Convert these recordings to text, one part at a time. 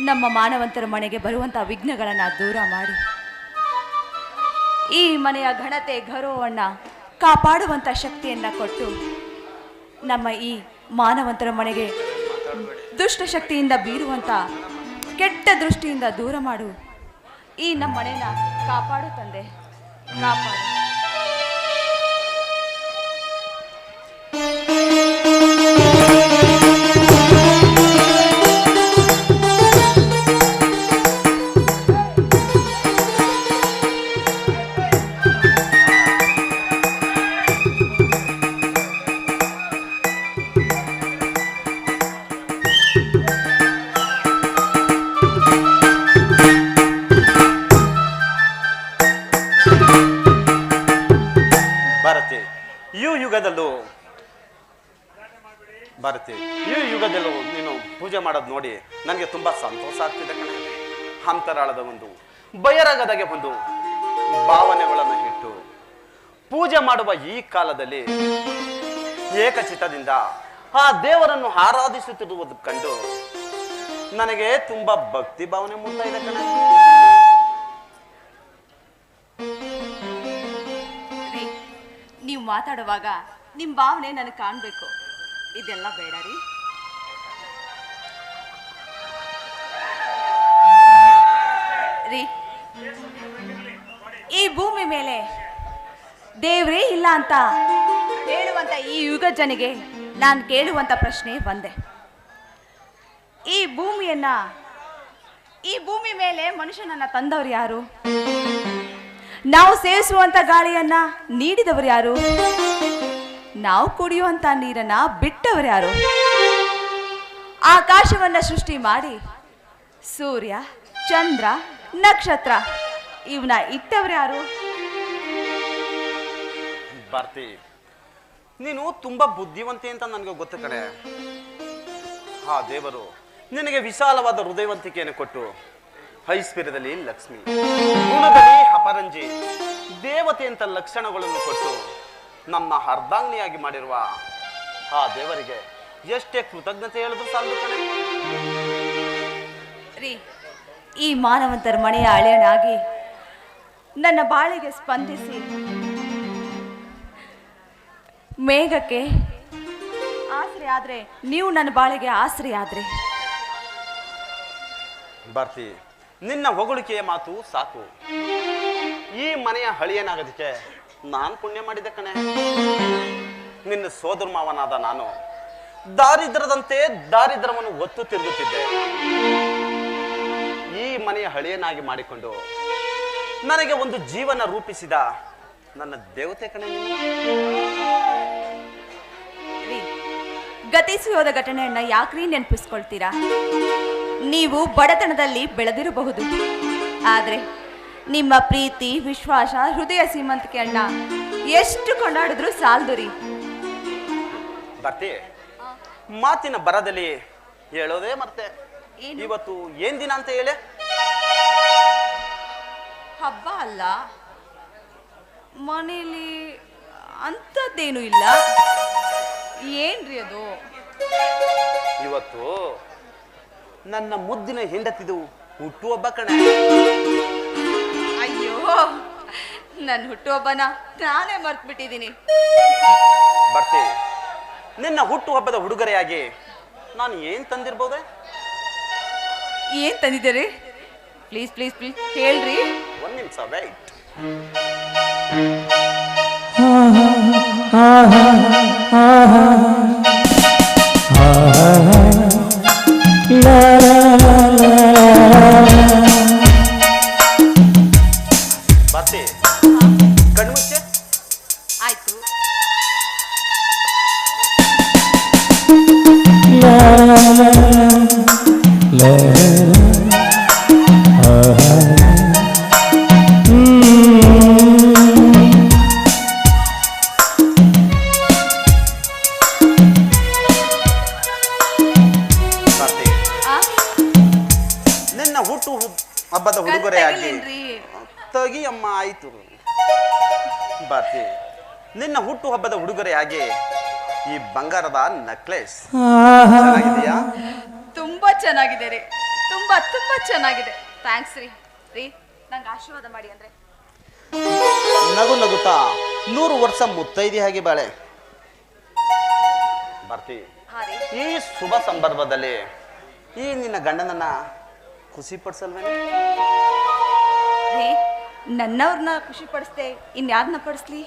ನಮ್ಮ ಮಾನವಂತರ ಮನೆಗೆ ಬರುವಂತಹ ವಿಘ್ನಗಳನ್ನು ದೂರ ಮಾಡಿ. ಈ ಮನೆಯ ಘನತೆ ಗೌರವವನ್ನ ಕಾಪಾಡುವಂಥ ಶಕ್ತಿಯನ್ನ ಕೊಟ್ಟು ನಮ್ಮ ಈ ಮಾನವಂತರ ಮನೆಗೆ ದುಷ್ಟ ಶಕ್ತಿಯಿಂದ ಬೀರುವಂಥ ಕೆಟ್ಟ ದೃಷ್ಟಿಯಿಂದ ದೂರ ಮಾಡು. ಈ ನಮ್ಮ ಮನೆಯನ್ನ ಕಾಪಾಡು ತಂದೆ, ಕಾಪಾಡು. ಭಾರತಿ. ಈ ಯುಗದಲ್ಲೂ ಭಾರತಿ, ಈ ಯುಗದಲ್ಲೂ ನೀನು ಪೂಜೆ ಮಾಡೋದು ನೋಡಿ ನನಗೆ ತುಂಬ ಸಂತೋಷ ಆಗ್ತಿದೆ ಕಣ. ಅಂತರಾಳದ ಒಂದು, ಬಹಿರಂಗದಾಗೆ ಒಂದು ಭಾವನೆಗಳನ್ನು ಇಟ್ಟು ಪೂಜೆ ಮಾಡುವ ಈ ಕಾಲದಲ್ಲಿ ಏಕಚಿತ್ತದಿಂದ ಆ ದೇವರನ್ನು ಆರಾಧಿಸುತ್ತಿರುವುದು ಕಂಡು ನನಗೆ ತುಂಬಾ ಭಕ್ತಿ ಭಾವನೆ ಇದೆ ಕಣೆ. ಮಾತಾಡುವಾಗ ನಿಮ್ಮ ಭಾವನೆ ನನಗೆ ಕಾಣಬೇಕು. ಇದೆಲ್ಲ ಬೇಡ ರೀ. ರೀ. ಈ ಭೂಮಿ ಮೇಲೆ ದೇವ್ರೇ ಇಲ್ಲ ಅಂತ ಹೇಳುವಂತ ಈ ಯುಗ ಜನಿಗೆ ನಾನು ಕೇಳುವಂತ ಪ್ರಶ್ನೆ ಬಂದೆ. ಈ ಭೂಮಿಯನ್ನ, ಈ ಭೂಮಿ ಮೇಲೆ ಮನುಷ್ಯನನ್ನ ತಂದವ್ರು ಯಾರು? ನಾವು ಸೇವಿಸುವಂತ ಗಾಳಿಯನ್ನ ನೀಡಿದವರು ಯಾರು? ನಾವು ಕುಡಿಯುವಂತ ನೀರನ್ನ ಬಿಟ್ಟವರು ಯಾರು? ಆಕಾಶವನ್ನ ಸೃಷ್ಟಿ ಮಾಡಿ ಸೂರ್ಯ, ಚಂದ್ರ, ನಕ್ಷತ್ರ ಇವನ್ನ ಇಟ್ಟವ್ರು ಯಾರು? ನೀನು ತುಂಬಾ ಬುದ್ಧಿವಂತಿ ಅಂತ ನನಗೆ ಗೊತ್ತು ಕಡೆ ಹಾ ದೇವರು ನಿನಗೆ ವಿಶಾಲವಾದ ಹೃದಯವಂತಿಕೆಯನ್ನು ಕೊಟ್ಟು ಐಶ್ವರ್ಯದಲ್ಲಿ ಲಕ್ಷ್ಮಿ, ಗುಣದಲ್ಲಿ ಅಪರಂಜಿ ದೇವತೆ ಅಂತ ಲಕ್ಷಣಗಳನ್ನು ಕೊಟ್ಟು ನಮ್ಮ ಅರ್ಧಾಂಗಿನಿಯಾಗಿ ಮಾಡಿರುವ ಆ ದೇವರಿಗೆ ಎಷ್ಟೇ ಕೃತಜ್ಞತೆ ಹೇಳಿದ್ರು ಸಾಲದು ಕಣೆ. ರೀ ಈ ಮಾನವಂತರ ಮನೆಯ ಅಳೆಯನಾಗಿ ನನ್ನ ಬಾಳಿಗೆ ಸ್ಪಂದಿಸಿ ಮೇಘಕ್ಕೆ ಆಸರೆ ಆದ್ರೆ ನೀವು ನನ್ನ ಬಾಳಿಗೆ ಆಸರೆ ಆದ್ರೆ. ಭಾರತಿ ನಿನ್ನ ಹೊಗಳಿಕೆಯ ಮಾತು ಸಾಕು. ಈ ಮನೆಯ ಹಳಿಯನಾಗೋದಕ್ಕೆ ನಾನು ಪುಣ್ಯ ಮಾಡಿದೆ ಕಣೆ. ನಿನ್ನ ಸೋದರ ಮಾವನಾದ ನಾನು ದಾರಿದ್ರದಂತೆ ದಾರಿದ್ರವನ್ನು ಒತ್ತು ತಿರುಗುತ್ತಿದ್ದೆ. ಈ ಮನೆಯ ಹಳಿಯನಾಗಿ ಮಾಡಿಕೊಂಡು ನನಗೆ ಒಂದು ಜೀವನ ರೂಪಿಸಿದ ನನ್ನ ದೇವತೆ ಕಣೆ. ಗತಿಸಿ ಹೋದ ಘಟನೆಯನ್ನ ಯಾಕ್ರಿ ನೆನಪಿಸ್ಕೊಳ್ತೀರಾ? ನೀವು ಬಡತನದಲ್ಲಿ ಬೆಳೆದಿರಬಹುದು. ಆದ್ರೆ ನಿಮ್ಮ ಪ್ರೀತಿ ವಿಶ್ವಾಸ ಹೃದಯ ಸೀಮಂತಿಕೆಯನ್ನ ಎಷ್ಟು ಕೊಂಡಾಡಿದ್ರು ಸಾಲದು ರೀ. ಬರ್ತಿ. ಮಾತಿನ ಬರದಲ್ಲಿ ಹೇಳೋದೇ ಮತ್ತೆ ಏನು? ಇವತ್ತು ಏನ್ ದಿನ ಅಂತ ಹೇಳಿ? ಹಬ್ಬ ಅಲ್ಲ. ಮನೇಲಿ ಅಂಥದ್ದೇನು ಇಲ್ಲ. ಏನ್ರಿ ಅದು? ಇವತ್ತು ನನ್ನ ಮುದ್ದಿನ ಹೆಂಡತಿದು ಹುಟ್ಟುಹಬ್ಬ ಕಣೆ. ಅಯ್ಯೋ ನನ್ನ ಹುಟ್ಟುಹಬ್ಬನ ನಾನೇ ಮರ್ತ್ಬಿಟ್ಟಿದ್ದೀನಿ ಬರ್ತಿ ನಿನ್ನ ಹುಟ್ಟುಹಬ್ಬದ ಉಡುಗೊರೆಯಾಗಿ ನಾನು ಏನ್ ತಂದಿರ್ಬೋದೆ? ಏನ್ ತಂದಿದ್ದೀರಿ? ಪ್ಲೀಸ್ ಪ್ಲೀಸ್ ಪ್ಲೀಸ್ ಹೇಳ್ರಿ. ಒಂದ್ ನಿಮಿಷ ವೈಟ್ ಬರ್ತಿ ನಿನ್ನ ಹುಟ್ಟು ಹುಬ್- ಹಬ್ಬದ ತಗಿಲೇನ್ರಿ? ತಗಿ ಅಮ್ಮ ಆಯ್ತು ಬರ್ತಿ ನಿನ್ನ ಹುಟ್ಟು ಹಬ್ಬದ ಉಡುಗೊರೆಯಾಗಿ ಈ ಬಂಗಾರದ ನೆಕ್ಲೆಸ್ ಚೆನ್ನಾಗಿದೆಯಾ? ತುಂಬಾ ಚೆನ್ನಾಗಿದೆ ರೀ. ತುಂಬಾ ತುಂಬಾ ಚೆನ್ನಾಗಿದೆ. ಥ್ಯಾಂಕ್ಸ್ ರೀ. ರೀ ನಂಗೆ ಆಶೀರ್ವಾದ ಮಾಡಿ ಅಂದ್ರೆ. ನಗು ನಗುತ್ತಾ? ನೂರು ವರ್ಷ ಮುತ್ತೈದೆ ಹಾಗೆ ಬಾಳೆ. ಬರ್ತಿ. ಹಾ ರೀ. ಈ ಶುಭ ಸಂದರ್ಭದಲ್ಲಿ ಈ ನಿನ್ನ ಗಂಡನನ್ನ ಖುಷಿ ಪಡಿಸಲ್ವೇ ರೀ ನನ್ನವ್ರನ್ನ ಖುಷಿ ಪಡಿಸ್ದೆ ಇನ್ಯಾರನ್ನ ಪಡಿಸ್ಲಿ?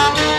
Thank you.